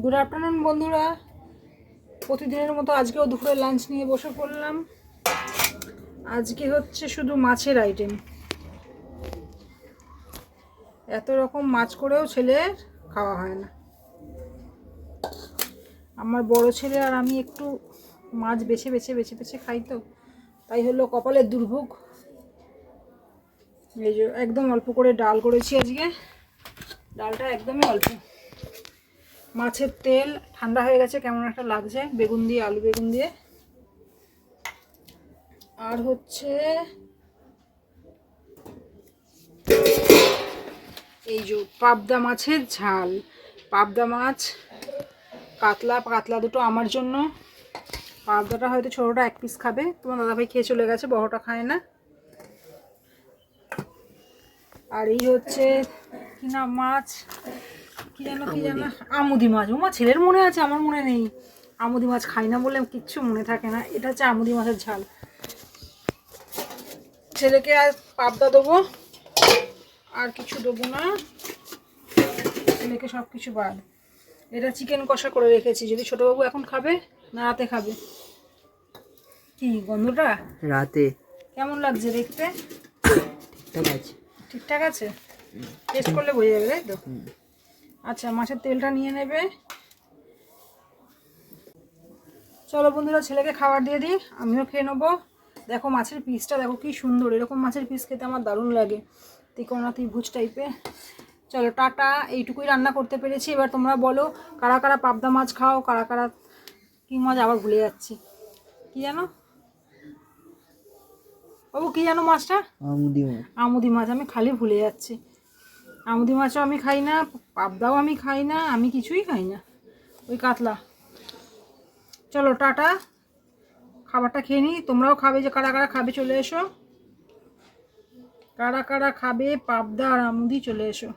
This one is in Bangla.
গুড আফটারনুন বন্ধুরা। প্রতিদিনের মতো আজকেও দুপুরে লাঞ্চ নিয়ে বসে পড়লাম। আজকে হচ্ছে শুধু মাছের আইটেম এত রকম মাছ করেও ছেলের খাওয়া হয় না। আমার বড় ছেলে আর আমি একটু মাছ বেছে বেছে বেছে বেছে খাই তো। তাই হলো কপালের দুর্ভোগ। এই যে একদম অল্প করে ডাল করেছি আজকে। ডালটা একদমই অল্প। মাছের তেল ঠান্ডা হয়ে গেছে, কেমন একটা লাগছে? বেগুন দিয়ে, আলু বেগুন দিয়ে। আর হচ্ছে এই যে পাবদা মাছের ঝাল। পাবদা মাছ কাতলা কাতলা দুটো আমার জন্য। পাবদাটা হয়তো ছোটোটা এক পিস খাবে। তোমার দাদাভাই খেয়ে চলে গেছে, বড়টা খায় না। আর এই হচ্ছে কি না মাছ? কি যেন কি যেন। আমুদি মাছ। ও মা ছেলের মনে আছে? আমার মনে নেই। আমুদি মাছ খাই না বলে কিচ্ছু মনে থাকে না। এটা হচ্ছে আমুদি মাছের ঝাল। ছেলেকে আর পাবদা দেবো। আর কিছু দেবো না। ছেলেকে সব কিছু বাদ। এটা চিকেন কষা করে রেখেছি। যদি ছোটোবাবু এখন খাবে না রাতে খাবে। কি গন্ধটা? রাতে। কেমন লাগছে দেখতে? ঠিক আছে। ঠিকঠাক আছে? টেস্ট করলে বোঝা যাবে তাই তো? আচ্ছা মাছের তেলটা নিয়ে নেবে। চলো বন্ধুরা ছেলেকে খাবার দিয়ে দিই আমিও খেয়ে নেব। দেখো মাছের পিসটা দেখো কি সুন্দর এরকম মাছের পিস খেতে আমার দারুণ লাগে। তিকোনা ত্রিভুজ টাইপে চলো টাটা এইটুকুই রান্না করতে পেরেছি। এবার তোমরা বলো কারা কারা পাবদা মাছ খাও কারা কারা কী মাছ আবার ভুলে যাচ্ছি। কি জানো? বাবু কি জানো মাছটা? আমুদি মাছ। আমুদি মাছ আমি খালি ভুলে যাচ্ছি। আমুদি মাছও আমি খাই না, পাবদাও আমি খাই না, আমি কিছুই খাই না। ওই কাতলা। চলো, টাটা। খাবারটা খেয়ে নিই, তোমরাও খাবে যে কারা কারা খাবে চলে এসো। কারা কারা খাবে, পাবদা আর আমুদি চলে এসো।